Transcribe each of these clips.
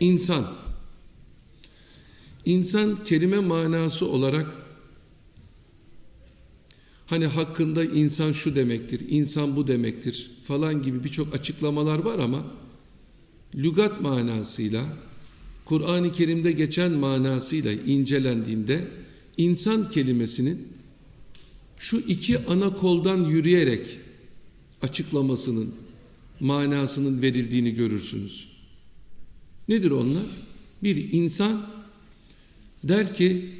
İnsan. İnsan kelime manası olarak hani hakkında insan şu demektir, insan bu demektir falan gibi birçok açıklamalar var ama lügat manasıyla Kur'an-ı Kerim'de geçen manasıyla incelendiğinde insan kelimesinin şu iki ana koldan yürüyerek açıklamasının manasının verildiğini görürsünüz. Nedir onlar? Bir insan der ki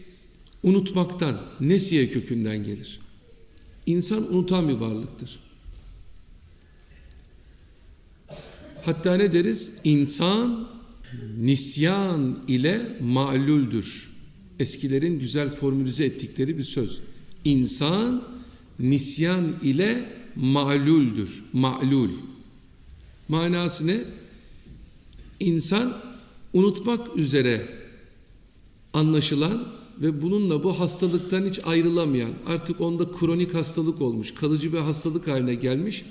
unutmaktan, nesiye kökünden gelir. İnsan unutan bir varlıktır. Hatta ne deriz? İnsan nisyan ile ma'luldür. Eskilerin güzel formülize ettikleri bir söz. İnsan nisyan ile ma'luldür. Ma'lul. Manası ne? İnsan unutmak üzere anlaşılan ve bununla bu hastalıktan hiç ayrılamayan, artık onda kronik hastalık olmuş, kalıcı bir hastalık haline gelmiş,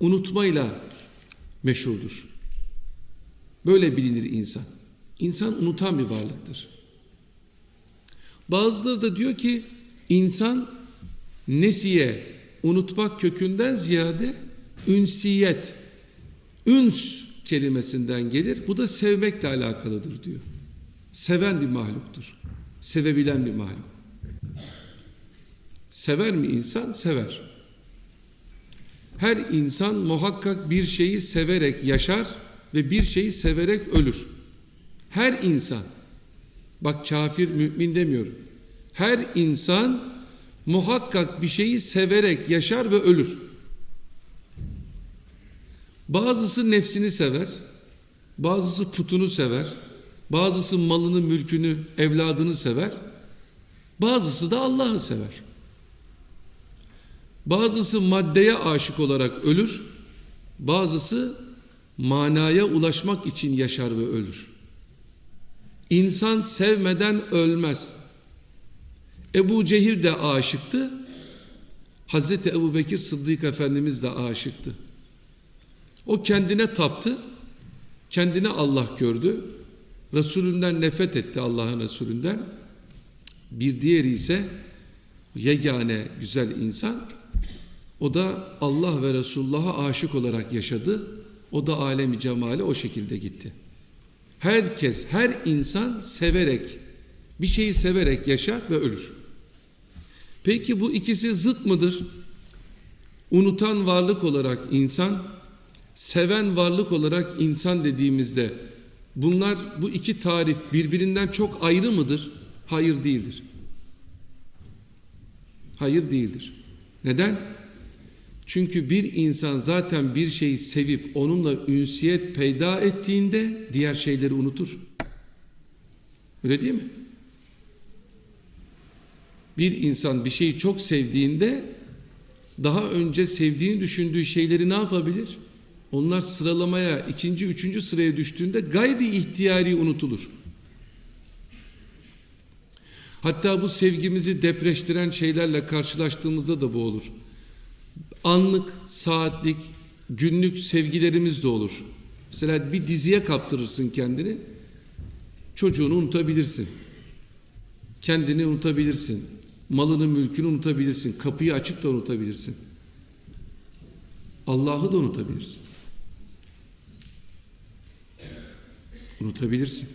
unutmayla meşhurdur. Böyle bilinir insan. İnsan unutan bir varlıktır. Bazıları da diyor ki insan nesiye, unutmak kökünden ziyade ünsiyet, üns kelimesinden gelir. Bu da sevmekle alakalıdır diyor. Seven bir mahluktur. Sevebilen bir mahluk. Sever mi insan? Sever. Her insan muhakkak bir şeyi severek yaşar ve bir şeyi severek ölür. Her insan, bak kafir mümin demiyorum. Her insan muhakkak bir şeyi severek yaşar ve ölür. Bazısı nefsini sever, bazısı putunu sever, bazısı malını, mülkünü, evladını sever, bazısı da Allah'ı sever. Bazısı maddeye aşık olarak ölür, bazısı manaya ulaşmak için yaşar ve ölür. İnsan sevmeden ölmez. Ebu Cehil de aşıktı, Hazreti Ebu Bekir Sıddık Efendimiz de aşıktı. O kendine taptı, kendine Allah gördü, Resulünden nefret etti Allah'ın Resulünden. Bir diğeri ise yegane güzel insan, o da Allah ve Resulullah'a aşık olarak yaşadı. O da alemi cemale o şekilde gitti. Herkes, her insan severek, bir şeyi severek yaşar ve ölür. Peki bu ikisi zıt mıdır? Unutan varlık olarak insan, seven varlık olarak insan dediğimizde bunlar bu iki tarif birbirinden çok ayrı mıdır? Hayır değildir. Hayır değildir. Neden? Çünkü bir insan zaten bir şeyi sevip onunla ünsiyet peyda ettiğinde diğer şeyleri unutur. Öyle değil mi? Bir insan bir şeyi çok sevdiğinde daha önce sevdiğini düşündüğü şeyleri ne yapabilir? Onlar sıralamaya ikinci, üçüncü sıraya düştüğünde gayri ihtiyari unutulur. Hatta bu sevgimizi depreştiren şeylerle karşılaştığımızda da bu olur. Anlık, saatlik, günlük sevgilerimiz de olur. Mesela bir diziye kaptırırsın kendini, çocuğunu unutabilirsin. Kendini unutabilirsin. Malını, mülkünü unutabilirsin. Kapıyı açık da unutabilirsin. Allah'ı da unutabilirsin. Unutabilirsin.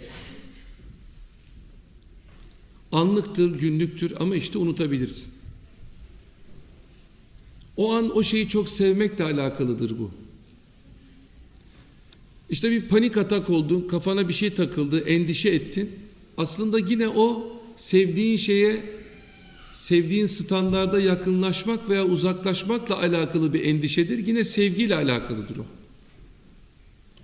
Anlıktır, günlüktür ama işte unutabilirsin. O an o şeyi çok sevmekle alakalıdır bu. İşte bir panik atak oldun, kafana bir şey takıldı, endişe ettin. Aslında yine o sevdiğin şeye, sevdiğin standarda yakınlaşmak veya uzaklaşmakla alakalı bir endişedir. Yine sevgiyle alakalıdır o.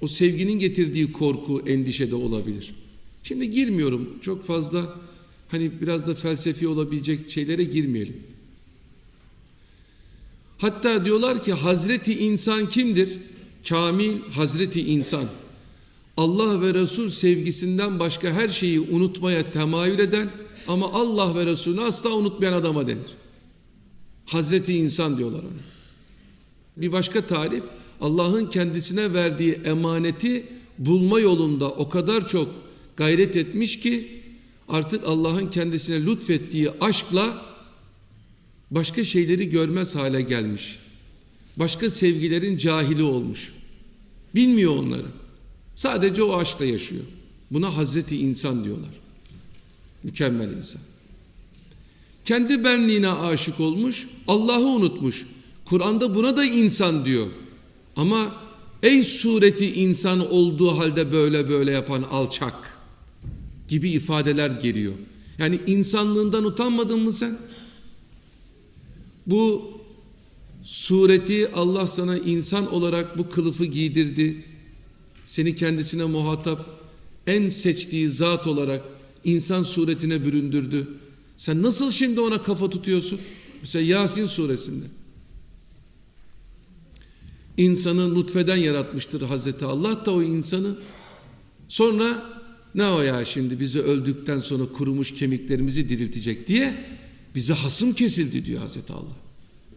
O sevginin getirdiği korku, endişe de olabilir. Şimdi girmiyorum çok fazla hani biraz da felsefi olabilecek şeylere girmeyelim. Hatta diyorlar ki Hazreti insan kimdir? Kamil Hazreti insan. Allah ve Resul sevgisinden başka her şeyi unutmaya temayül eden ama Allah ve Resulünü asla unutmayan adama denir. Hazreti insan diyorlar ona. Bir başka tarif Allah'ın kendisine verdiği emaneti bulma yolunda o kadar çok gayret etmiş ki artık Allah'ın kendisine lütfettiği aşkla başka şeyleri görmez hale gelmiş. Başka sevgilerin cahili olmuş. Bilmiyor onları. Sadece o aşkla yaşıyor. Buna Hazreti insan diyorlar. Mükemmel insan. Kendi benliğine aşık olmuş, Allah'ı unutmuş. Kur'an'da buna da insan diyor. Ama ey sureti insan olduğu halde böyle böyle yapan alçak gibi ifadeler geliyor. Yani insanlığından utanmadın mı sen? Bu sureti Allah sana insan olarak bu kılıfı giydirdi. Seni kendisine muhatap en seçtiği zat olarak insan suretine büründürdü. Sen nasıl şimdi ona kafa tutuyorsun? Mesela Yasin suresinde. İnsanı nutfeden yaratmıştır Hazreti Allah da o insanı. Sonra ne o ya şimdi bizi öldükten sonra kurumuş kemiklerimizi diriltecek diye bize hasım kesildi diyor Hazreti Allah.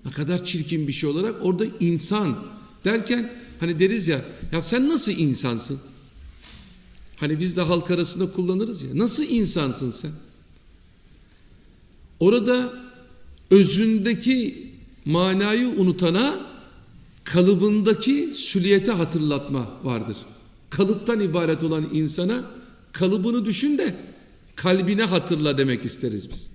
Ne kadar çirkin bir şey olarak orada insan derken hani deriz ya ya sen nasıl insansın? Hani biz de halk arasında kullanırız ya. Nasıl insansın sen? Orada özündeki manayı unutana kalıbındaki süliyete hatırlatma vardır. Kalıptan ibaret olan insana kalıbını düşün de kalbine hatırla demek isteriz biz.